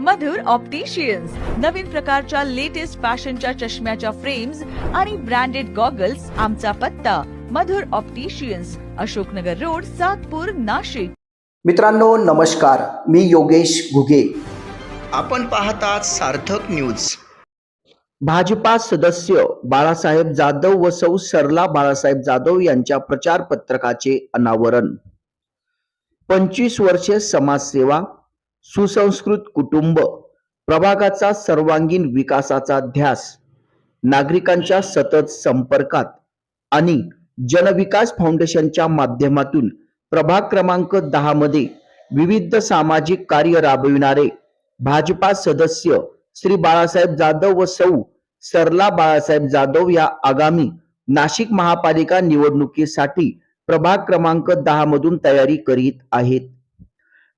मधुर opticians नवीन प्रकारच्या latest फॅशनच्या चष्म्याच्या फ्रेम्स आणि ब्रँडेड गॉगल्स आमचा पत्ता. Madhur opticians Ashoknagar road Satpur Nashik. मित्रांनो नमस्कार. मी योगेश घुगे. आपण पाहतात सार्थक न्यूज भाजपा सदस्य बाळासाहेब जाधव व सौ सरला बाळासाहेब जाधव यांच्या प्रचार पत्रकाचे अनावरण. पंचवीस वर्षे समाजसेवा सुसंस्कृत कुटुंब प्रभागाचा सर्वांगीण विकासाचा ध्यास नागरिकांच्या सतत संपर्कात आणि जनविकास फाउंडेशनच्या माध्यमातून प्रभाग क्रमांक दहा मध्ये विविध सामाजिक कार्य राबविणारे भाजपा सदस्य श्री बाळासाहेब जाधव व सौ सरला बाळासाहेब जाधव या आगामी नाशिक महापालिका निवडणुकीसाठी प्रभाग क्रमांक दहा मधून तयारी करीत आहेत.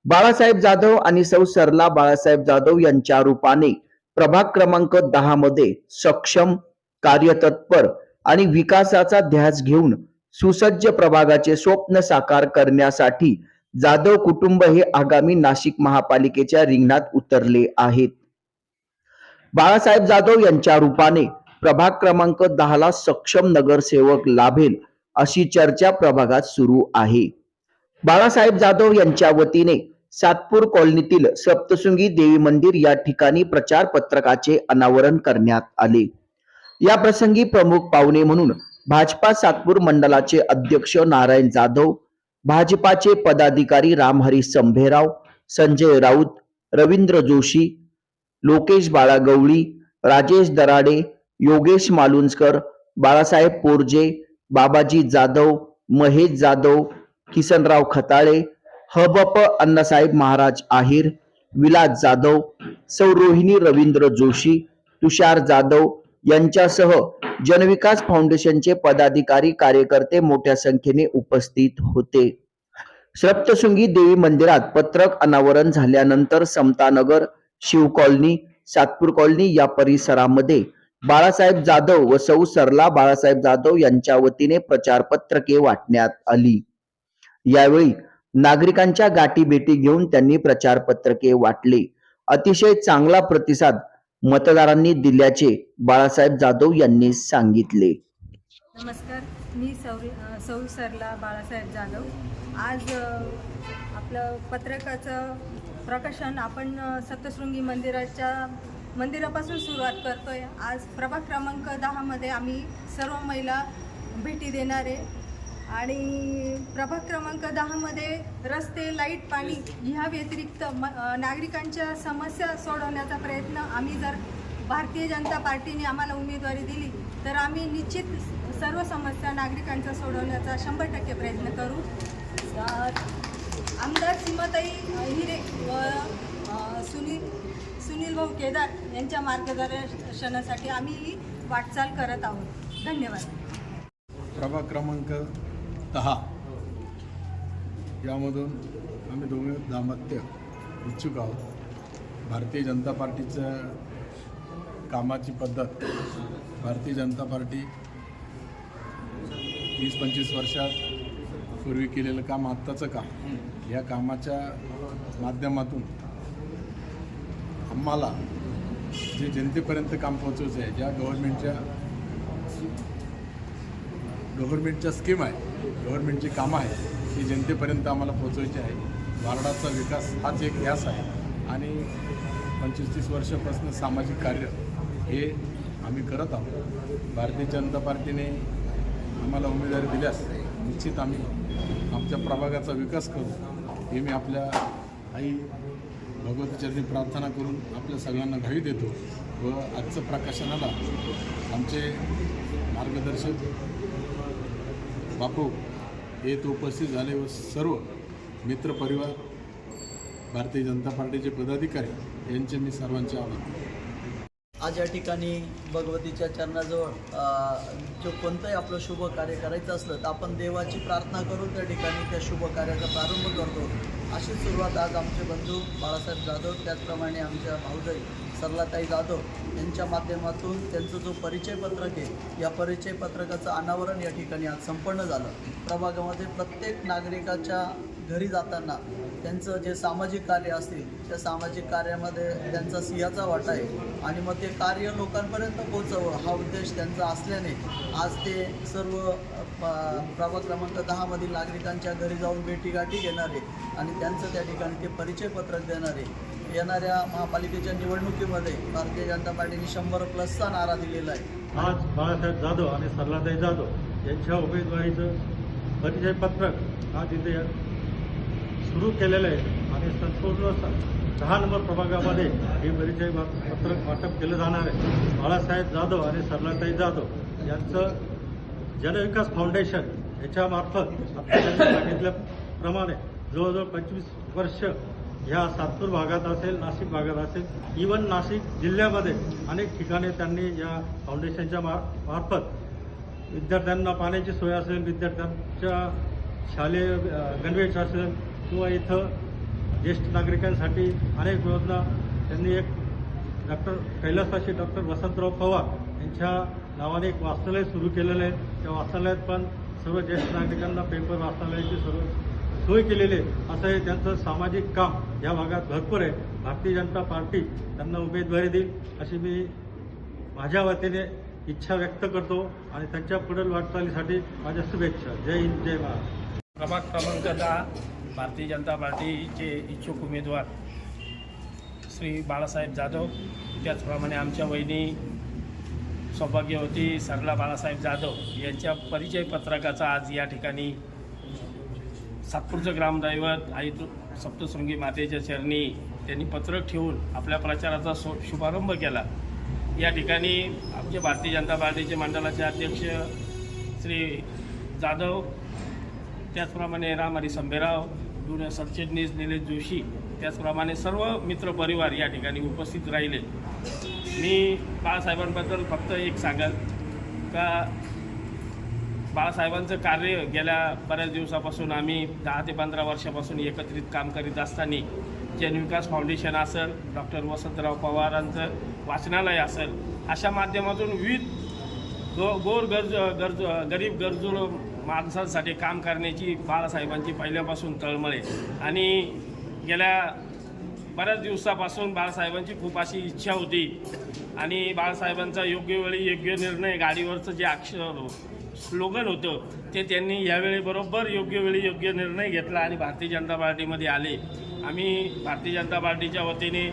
बाळासाहेब जाधव आणि सौ सरला बाळासाहेब जाधव यांच्या रूपाने प्रभाग क्रमांक दहा मध्ये सक्षम कार्यतत्पर आणि विकासाचा ध्यास घेऊन सुसज्ज प्रभागाचे स्वप्न साकार करण्यासाठी जाधव कुटुंब हे आगामी नाशिक महापालिकेच्या रिंगणात उतरले आहेत. बाळासाहेब जाधव यांच्या रूपाने प्रभाग क्रमांक दहाला सक्षम नगरसेवक लाभेल अशी चर्चा प्रभागात सुरू आहे. बाळासाहेब जाधव यांच्या वतीने सातपूर कॉलनीतील सप्तशृंगी देवी मंदिर या ठिकाणी प्रचार पत्रकाचे अनावरण करण्यात आले. या प्रसंगी प्रमुख पाहुणे म्हणून भाजपा सातपूर मंडळाचे अध्यक्ष नारायण जाधव भाजपाचे पदाधिकारी रामहरी संभेराव संजय राऊत रवींद्र जोशी लोकेश बाळागवळी राजेश दराडे योगेश मालुंजकर बाळासाहेब पोरजे बाबाजी जाधव महेश जाधव किसनराव खताळे हबप अण्णासाहेब महाराज आहिर विलास जाधव सौ रोहिणी रवींद्र जोशी तुषार जाधव यांच्यासह जनविकास फाउंडेशनचे पदाधिकारी कार्यकर्ते मोठ्या संख्येने उपस्थित होते. सप्तशृंगी देवी मंदिरात पत्रक अनावरण झाल्यानंतर समतानगर शिव कॉलनी सातपूर कॉलनी या परिसरामध्ये बाळासाहेब जाधव व सौ सरला बाळासाहेब जाधव यांच्या वतीने प्रचार पत्रके वाटण्यात आली. यावेळी नागरिकांच्या गाठीभेटी घेऊन त्यांनी प्रचार पत्रके वाटले. अतिशय चांगला प्रतिसाद मतदारांनी दिल्याचे बाळासाहेब जाधव यांनी सांगितले. नमस्कार मी सौरी सौ सरला बाळासाहेब जाधव. आज आपलं पत्रकाचं प्रकाशन आपण सप्तशृंगी मंदिराच्या मंदिरापासून सुरुवात करतोय. आज प्रभाग क्रमांक दहामध्ये आम्ही सर्व महिला भेटी देणारे आणि प्रभाग क्रमांक दहामध्ये रस्ते लाइट पाणी ह्या व्यतिरिक्त म नागरिकांच्या समस्या सोडवण्याचा प्रयत्न आम्ही जर भारतीय जनता पार्टीने आम्हाला उमेदवारी दिली तर आम्ही निश्चित सर्व समस्या नागरिकांच्या सोडवण्याचा शंभर टक्के प्रयत्न करू. आमदार सीमाताई हिरे व सुनील सुनील भाऊ केदार यांच्या मार्गदर्शनासाठी आम्ही ही वाटचाल करत आहोत. धन्यवाद. प्रभाग क्रमांक दहा यामधून आम्ही दोघे दाम्पत्य इच्छुक आहोत. भारतीय जनता पार्टीचं कामाची पद्धत. भारतीय जनता पार्टी वीस पंचवीस वर्षात पूर्वी केलेलं काम आत्ताचं काम. या कामाच्या माध्यमातून आम्हाला जे जनतेपर्यंत काम पोहोचवायचं आहे ज्या गव्हर्नमेंटच्या गव्हर्नमेंटच्या स्कीम आहे गव्हर्नमेंटची कामं आहेत ती जनतेपर्यंत आम्हाला पोहोचवायची आहे. वारडाचा विकास हाच एक ध्यास आहे. आणि पंचवीस तीस वर्षापासून सामाजिक कार्य हे आम्ही करत आहोत. भारतीय जनता पार्टीने आम्हाला उमेदवारी दिल्यास निश्चित आम्ही आमच्या प्रभागाचा विकास करू हे मी आपल्या आई भगवतीचरणी प्रार्थना करून आपल्या सगळ्यांना घरी देतो व आजचं प्रकाशनाला आमचे मार्गदर्शक बापू हे तो उपस्थित झाले व सर्व मित्रपरिवार भारतीय जनता पार्टीचे पदाधिकारी यांचे मी सर्वांचे आभार. आज या ठिकाणी भगवतीच्या चरणाजवळ जो कोणतंही आपलं शुभ कार्य करायचं असलं तर आपण देवाची प्रार्थना करून त्या ठिकाणी त्या शुभ कार्याचा प्रारंभ करतो. अशी सुरुवात आज आमचे बंधू बाळासाहेब जाधव त्याचप्रमाणे आमच्या भाऊजाई सरलाताई जाधव यांच्या माध्यमातून त्यांचं जो परिचय पत्रक आहे या परिचय पत्रकाचं अनावरण या ठिकाणी आज संपन्न झालं. प्रभागामध्ये प्रत्येक नागरिकाच्या घरी जाताना त्यांचं जे सामाजिक कार्य असतील त्या सामाजिक कार्यामध्ये त्यांचा सिंहाचा वाटा आहे. आणि मग ते कार्य लोकांपर्यंत पोहोचवं हा उद्देश त्यांचा असल्याने आज ते सर्व प- प्रभाग क्रमांक दहामधील नागरिकांच्या घरी जाऊन भेटीगाठी घेणारे आणि त्यांचं त्या ठिकाणी ते परिचयपत्रक देणारे येणाऱ्या महापालिकेच्या निवडणुकीमध्ये भारतीय जनता पार्टीने शंभर प्लसचा नारा दिलेला आहे. आज बाळासाहेब जाधव आणि सरलाताई जाधव यांच्या उमेदवारीचं परिचयपत्रक आज इथे सुरू केलेलं आहे आणि संपूर्ण दहा नंबर प्रभागामध्ये हे परिचय पत्रक वाटप केलं जाणार आहे. बाळासाहेब जाधव आणि सरलाताई जाधव यांचं जनविकास फाउंडेशन याच्यामार्फत आता सांगितल्याप्रमाणे जवळजवळ पंचवीस वर्ष ह्या सातपूर भागात असेल नाशिक भागात असेल इवन नाशिक जिल्ह्यामध्ये अनेक ठिकाणी त्यांनी या फाउंडेशनच्या मा मार्फत विद्यार्थ्यांना पाण्याची सोय असेल विद्यार्थ्यांच्या शालेय गणवेश असेल किंवा इथं ज्येष्ठ नागरिकांसाठी अनेक योजना त्यांनी एक डॉक्टर कैलासाशी डॉक्टर वसंतराव पवार यांच्या नावाने एक वाचनालय सुरू केलेलं आहे. त्या वाचनालयात पण सर्व ज्येष्ठ नागरिकांना पेपर वाचनालयाची सर्व सोय केलेली आहे. असं हे त्यांचं सामाजिक काम या भागात भरपूर आहे. भारतीय जनता पार्टी त्यांना उमेदवारी देईल अशी मी माझ्या वतीने इच्छा व्यक्त करतो आणि त्यांच्या पुढील वाटचालीसाठी माझ्या शुभेच्छा. जय हिंद जय महाराज प्रभाग क्रमांक दहा. भारतीय जनता पार्टीचे इच्छुक उमेदवार श्री बाळासाहेब जाधव. त्याचप्रमाणे आमच्या वहिनी सौभाग्यवती सरला बाळासाहेब जाधव यांच्या परिचय पत्रकाचा आज या ठिकाणी सातपूरचं ग्रामदैवत आई तु सप्तशृंगी मातेच्या चरणी त्यांनी पत्रक ठेवून आपल्या प्रचाराचा सो शुभारंभ केला. या ठिकाणी आमचे भारतीय जनता पार्टीचे मंडळाचे अध्यक्ष श्री जाधव त्याचप्रमाणे राम हरी संभेराव जुने सरचिटणीस निलेश जोशी त्याचप्रमाणे सर्व मित्रपरिवार या ठिकाणी उपस्थित राहिले. मी बाळासाहेबांबद्दल फक्त एक सांगाल का बाळासाहेबांचं कार्य गेल्या बऱ्याच दिवसापासून आम्ही दहा ते पंधरा वर्षापासून एकत्रित काम करीत असताना जनविकास फाउंडेशन असेल डॉक्टर वसंतराव पवारांचं वाचनालय असेल अशा माध्यमातून विविध गो गोर गरज गरज गरीब गरजू माणसांसाठी काम करण्याची बाळासाहेबांची पहिल्यापासून तळमळ आहे. आणि गेल्या बऱ्याच दिवसापासून बाळासाहेबांची खूप अशी इच्छा होती. आणि बाळासाहेबांचा योग्य वेळी योग्य निर्णय गाडीवरचं जे अक्षर स्लोगन होतं ते त्यांनी यावेळी बरोबर योग्य वेळी योग्य निर्णय घेतला आणि भारतीय जनता पार्टीमध्ये आले. आम्ही भारतीय जनता पार्टीच्या वतीने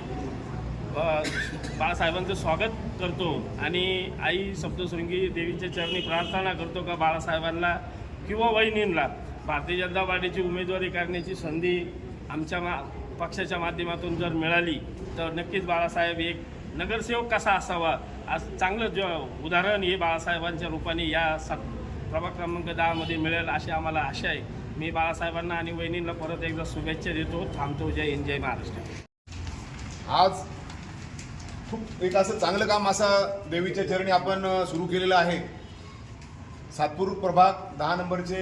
बाळासाहेबांचं स्वागत करतो आणि आई सप्तशृंगी देवीच्या चरणी प्रार्थना करतो का बाळासाहेबांना किंवा वहिनींना? भारतीय जनता पार्टीची उमेदवारी करण्याची संधी आमच्या मा पक्षाच्या माध्यमातून जर मिळाली तर नक्कीच बाळासाहेब एक नगरसेवक कसा असावा? आज चांगलं ज उदाहरण हे बाळासाहेबांच्या रूपाने या सत प्रभाग क्रमांक दहामध्ये मिळेल अशी आम्हाला आशा आहे. मी बाळासाहेबांना आणि वहिनींना परत एकदा शुभेच्छा देतो. थांबतो. जय हिंद जय महाराष्ट्र. आज खूप एक असं चांगलं काम असं देवीच्या चरणी आपण सुरू केलेलं आहे. सातपूर प्रभाग दहा नंबरचे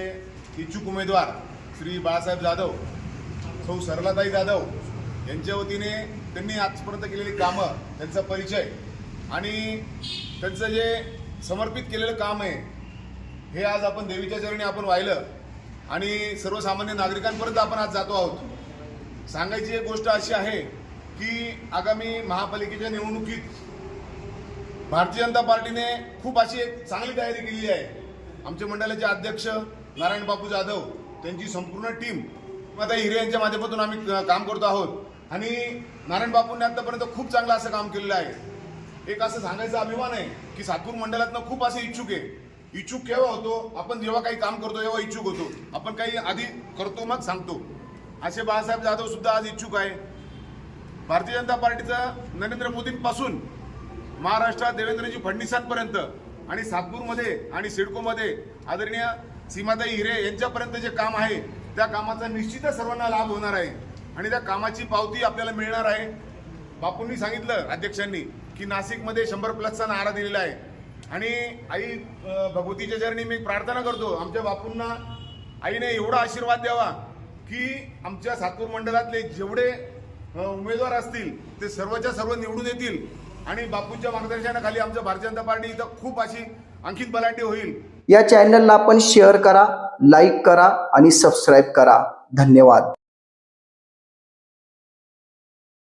इच्छुक उमेदवार श्री बाळासाहेब जाधव सौ सरलाताई जाधव यांच्या वतीने त्यांनी आजपर्यंत केलेली कामं त्यांचा परिचय आणि त्यांचं जे समर्पित केलेलं काम आहे हे आज आपण देवीच्या चरणी आपण वाहिलं आणि सर्वसामान्य नागरिकांपर्यंत आपण आज जातो आहोत. सांगायची एक गोष्ट अशी आहे की आगामी महापालिकेच्या निवडणुकीत भारतीय जनता पार्टीने खूप अशी एक चांगली तयारी केलेली आहे. आमचे मंडळाचे अध्यक्ष नारायण बापू जाधव त्यांची संपूर्ण टीम आता हिरे यांच्या माध्यमातून आम्ही काम करतो आहोत. आणि नारायण बापूंनी आतापर्यंत खूप चांगलं असं काम केलेलं आहे. एक असं सांगायचा अभिमान आहे की सातपूर मंडळातनं खूप असे इच्छुक आहे. इच्छुक केव्हा होतो? आपण जेव्हा काही काम करतो तेव्हा इच्छुक होतो. आपण काही आधी करतो मग सांगतो. असे बाळासाहेब जाधव सुद्धा आज इच्छुक आहे. भारतीय जनता पार्टीचं नरेंद्र मोदींपासून महाराष्ट्रात देवेंद्रजी फडणवीसांपर्यंत आणि सातपूरमध्ये आणि सिडकोमध्ये आदरणीय सीमाताई हिरे यांच्यापर्यंत जे काम आहे त्या कामाचा निश्चितच सर्वांना लाभ होणार आहे. आणि त्या कामाची पावती आपल्याला मिळणार आहे. बापूंनी सांगितलं अध्यक्षांनी की नाशिकमध्ये शंभर प्लसचा नारा दिलेला आहे. आणि आई भगवतीच्या चरणी मी प्रार्थना करतो आमच्या बापूंना आईने एवढा आशीर्वाद द्यावा की आमच्या सातपूर मंडळातले जेवढे उमेदवार असतील ते सर्वच्या सर्व निवडून येतील. आणि बापूंच्या मार्गदर्शनाखाली आमचं भारतीय जनता पार्टी इथं खूप अशी आणखीन बलाटी होईल. या चॅनलला आपण शेअर करा लाईक करा आणि सबस्क्राईब करा. धन्यवाद.